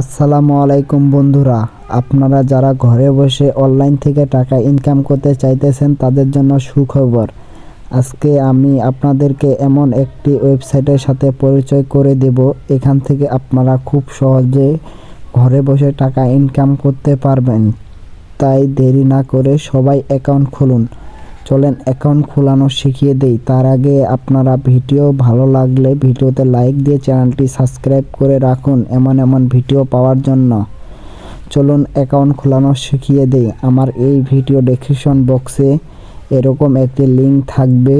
আসসালামু আলাইকুম বন্ধুরা, আপনারা যারা ঘরে বসে অনলাইন থেকে টাকা ইনকাম করতে চাইতেছেন, তাদের জন্য সুখবর। আজকে আমি আপনাদেরকে এমন একটি ওয়েবসাইটের সাথে পরিচয় করে দেব, এখান থেকে আপনারা খুব সহজে ঘরে বসে টাকা ইনকাম করতে পারবেন। তাই দেরি না করে সবাই অ্যাকাউন্ট খুলুন। চলেন অ্যাকাউন্ট খোলানো শিখিয়ে দেই। তার আগে আপনারা ভিডিও ভালো লাগলে ভিডিওতে লাইক দিয়ে চ্যানেলটি সাবস্ক্রাইব করে রাখুন এমন এমন ভিডিও পাওয়ার জন্য। চলুন অ্যাকাউন্ট খোলানো শিখিয়ে দেই। আমার এই ভিডিও ডেসক্রিপশন বক্সে এরকম একটি লিংক থাকবে।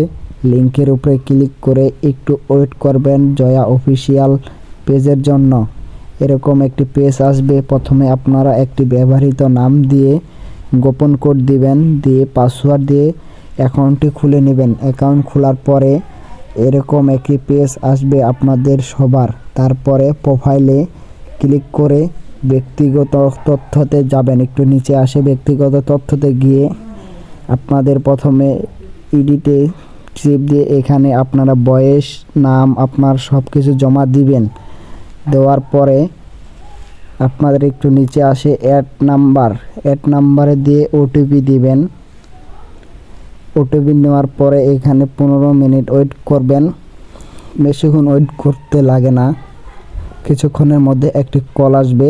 লিংকের উপরে ক্লিক করে একটু ওয়েট করবেন জয়া অফিসিয়াল পেজের জন্য। এরকম একটি পেজ আসবে। প্রথমে আপনারা একটি ব্যবহৃত নাম দিয়ে গোপন কোড দিবেন, দিয়ে পাসওয়ার্ড দিয়ে অ্যাকাউন্টটি খুলে নেবেন। অ্যাকাউন্ট খোলার পরে এরকম একটি পেজ আসবে আপনাদের সবার। তারপরে প্রোফাইলে ক্লিক করে ব্যক্তিগত তথ্যতে যাবেন। একটু নিচে আসে ব্যক্তিগত তথ্যতে গিয়ে আপনাদের প্রথমে ইডিটে চিপ দিয়ে এখানে আপনারা বয়স, নাম, আপনার সব কিছু জমা দিবেন। দেওয়ার পরে আপনাদের একটু নিচে আসে অ্যাড নাম্বার অ্যাড নাম্বারে দিয়ে ওটিপি দিবেন। ওটিপি নেওয়ার পরে এখানে পনেরো মিনিট ওয়েট করবেন। বেশিক্ষণ ওয়েট করতে লাগে না। কিছুক্ষণের মধ্যে একটি কল আসবে।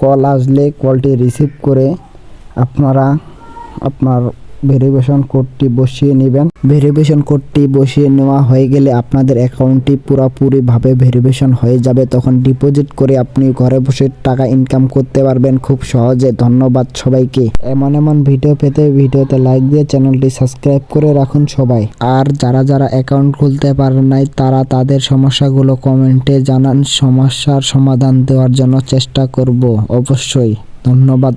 কল আসলে কলটি রিসিভ করে আপনারা আপনার ভেরিফিকেশন কোডটি বসিয়ে নেবেন। ভেরিফিকেশন কোডটি বসিয়ে নেওয়া হয়ে গেলে আপনাদের অ্যাকাউন্টটি পুরোপুরিভাবে ভেরিফিকেশন হয়ে যাবে। তখন ডিপোজিট করে আপনি ঘরে বসে টাকা ইনকাম করতে পারবেন। খুব সহজে। ধন্যবাদ সবাইকে। এমন এমন ভিডিও পেতে ভিডিওতে লাইক দিয়ে চ্যানেলটি সাবস্ক্রাইব করে রাখুন সবাই। আর যারা যারা অ্যাকাউন্ট খুলতে পারেন নাই, তারা তাদের সমস্যাগুলো কমেন্টে জানান। সমস্যার সমাধান দেওয়ার জন্য চেষ্টা করব অবশ্যই। ধন্যবাদ।